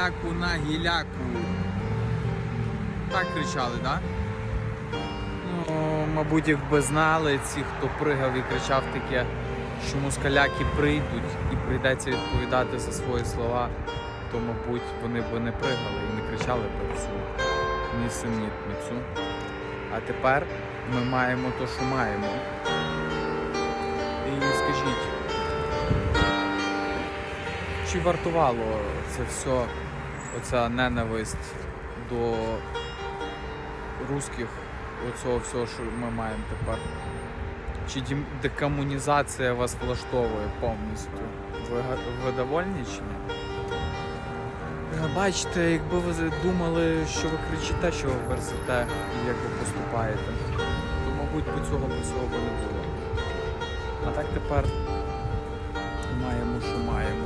Гіляку на гіляку. Так кричали, так? Да? Ну, мабуть, якби знали ці, хто пригав і кричав таке, що москаляки прийдуть і прийдеться відповідати за свої слова, то, мабуть, вони б не пригали і не кричали б цю нісенітницю. А тепер ми маємо то, що маємо. І скажіть, чи вартувало це все, оця ненависть до русських, оцього всього, що ми маємо тепер? Чи декомунізація вас влаштовує повністю? Ви, ви довольні чи ні? Е, Бачите, якби ви думали, що ви кричите, що ви верзете і як ви поступаєте, то, мабуть, би цього б всього би не було. А так тепер маємо, що маємо,